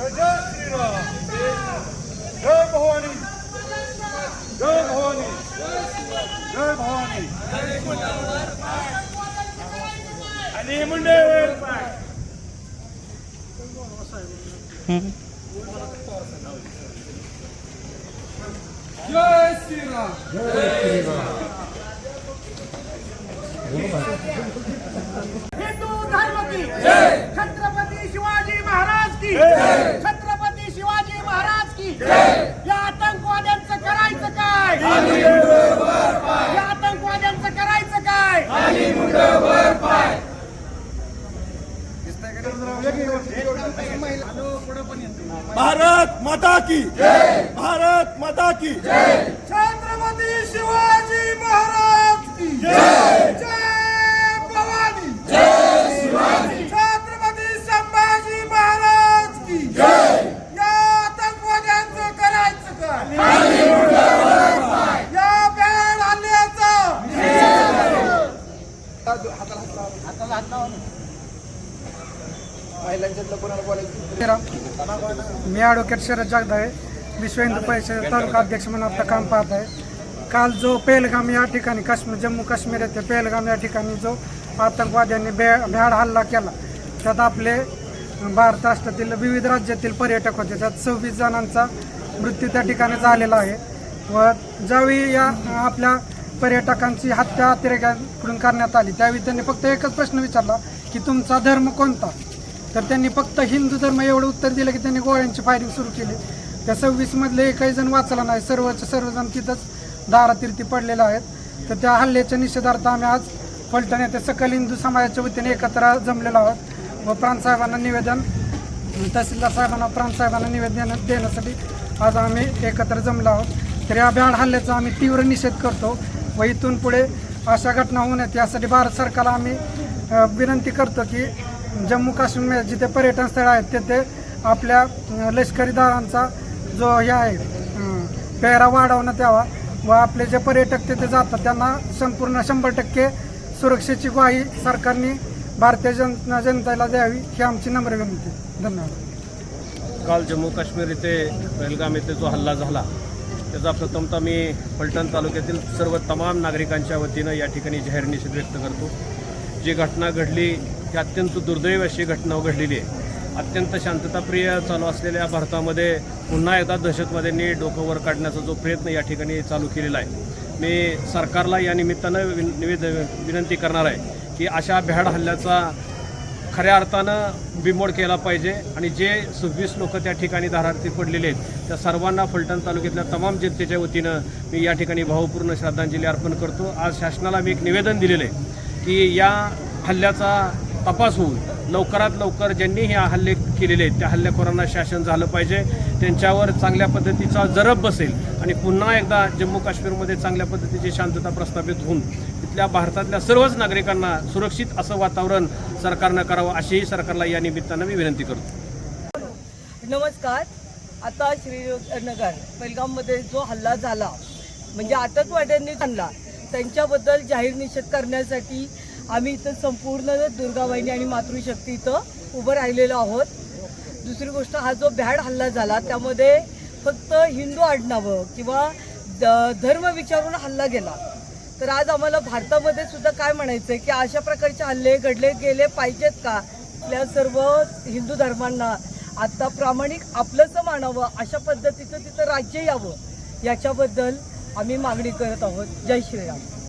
जय श्रीराम जय भवानी जय भवानी जय भवानी आणि मुंडे जय श्रीराम हिंदू धर्म की जय शिवाजी महाराज की छत्रपती शिवाजी महाराज की या आतंकवाद्यांचं करायचं काय या आतंकवाद्यांचं करायचं काय भारत माता की भारत माता की छत्रपती शिवाजी महाराज की जय। भवानी। छत्रपती संभाजी महाराज की या आतंकवाद्यांचं करायचं या बॅड हल्ल्याचं. मी ॲडव्होकेट शरद जगदाळे. विश्व हिंदू परिषद तालुका अध्यक्ष म्हणून आपलं काम पाहत आहे. काल जो पेलगाम या ठिकाणी काश्मीर जम्मू काश्मीर येथे पेलगाम या ठिकाणी जो आतंकवाद्यांनी बे भ्याड हल्ला केला त्यात आपले भारत राष्ट्रातील विविध राज्यातील पर्यटक होते. त्यात सव्वीस जणांचा मृत्यू त्या ठिकाणी झालेला आहे. व ज्यावेळी या आपल्या पर्यटकांची हत्या अतिरेकांकडून करण्यात आली त्यावेळी त्यांनी फक्त एकच प्रश्न विचारला की तुमचा धर्म कोणता? तर त्यांनी फक्त हिंदू धर्म एवढं उत्तर दिलं की त्यांनी गोळ्यांची फायरिंग सुरू केली. त्या सव्वीसमधले एकही जण वाचला नाही सर्वच सर्वजण तिथंच दारातीर्थी पडलेले आहेत. तर त्या हल्ल्याच्या निषेधार्थ आम्ही आज फलटण येथे सकल हिंदू समाजाच्या वतीने एकत्र जमलेलो आहोत. व प्रांतसाहेबांना निवेदन तहसीलदार साहेबांना प्रांतसाहेबांना निवेदन देण्यासाठी आज आम्ही एकत्र जमलो आहोत. तर या भ्याड हल्ल्याचा आम्ही तीव्र निषेध करतो व इथून पुढे अशा घटना होऊ नयेत. यासाठी भारत सरकारला आम्ही विनंती करतो की जम्मू काश्मीर जिथे पर्यटन स्थळ आहेत तेथे आपल्या लष्करीदारांचा लष्करी दलांचा जो हे आहे पेहरा वाढवण्यात यावा व आपले जे पर्यटक तिथे जातात त्यांना संपूर्ण शंभर टक्के सुरक्षेची ग्वाही सरकारने भारतीय जन जनतेला द्यावी ही आमची नम्र विनंती धन्यवाद. काल जम्मू काश्मीर येथे पहलगाम येथे जो हल्ला झाला त्याचा प्रथमतः मी पलटण तालुक्यातील सर्व तमाम नागरिकांच्या वतीनं या ठिकाणी जाहीर निषेध व्यक्त करतो. जी घटना घडली ही अत्यंत दुर्दैव अशी घटना घडलेली आहे. अत्यंत शांतताप्रिय चालू असलेल्या भारतामध्ये पुन्हा एकदा दहशतवाद्यांनी डोकं वर काढण्याचा जो प्रयत्न या ठिकाणी चालू केलेला आहे. मी सरकारला या निमित्तानं विन निवेद विनंती करणार आहे की अशा भ्याड हल्ल्याचा खऱ्या अर्थानं बिमोड केला पाहिजे आणि जे सव्वीस लोक त्या ठिकाणी धारार्थी पडलेले आहेत त्या सर्वांना फलटण तालुक्यातल्या तमाम जनतेच्या वतीनं मी या ठिकाणी भावपूर्ण श्रद्धांजली अर्पण करतो. आज शासनाला मी एक निवेदन दिलेलं आहे की या हल्ल्याचा तपास होऊन लवकरात लवकर ज्यांनी हे हल्ले केलेले आहेत त्या हल्लेखोरांना शासन झालं पाहिजे. त्यांच्यावर चांगल्या पद्धतीचा जरब बसेल आणि पुन्हा एकदा जम्मू काश्मीरमध्ये चांगल्या पद्धतीची शांतता प्रस्थापित होऊन तिथल्या भारतातल्या सर्वच नागरिकांना सुरक्षित असं वातावरण सरकारनं करावं अशीही सरकारला या निमित्तानं मी विनंती करतो. नमस्कार. आता श्रीनगर बेलगाममध्ये जो हल्ला झाला म्हणजे आतंकवाद्यांनी आणला त्यांच्याबद्दल जाहीर निषेध करण्यासाठी आम्ही इथं संपूर्ण दुर्गावाहिनी आणि मातृशक्ती इथं उभं राहिलेलो आहोत. दुसरी गोष्ट हा जो भ्याड हल्ला झाला त्यामध्ये फक्त हिंदू आडनावं किंवा द- धर्म विचारून हल्ला गेला. तर आज आम्हाला भारतामध्ये सुद्धा काय म्हणायचं आहे की अशा प्रकारचे हल्ले घडले गेले पाहिजेत का? आपल्या सर्व हिंदू धर्मांना आत्ता प्रामाणिक आपलंचं मानावं अशा पद्धतीचं तिथं राज्य यावं याच्याबद्दल आम्ही मागणी करत आहोत. जय श्रीराम.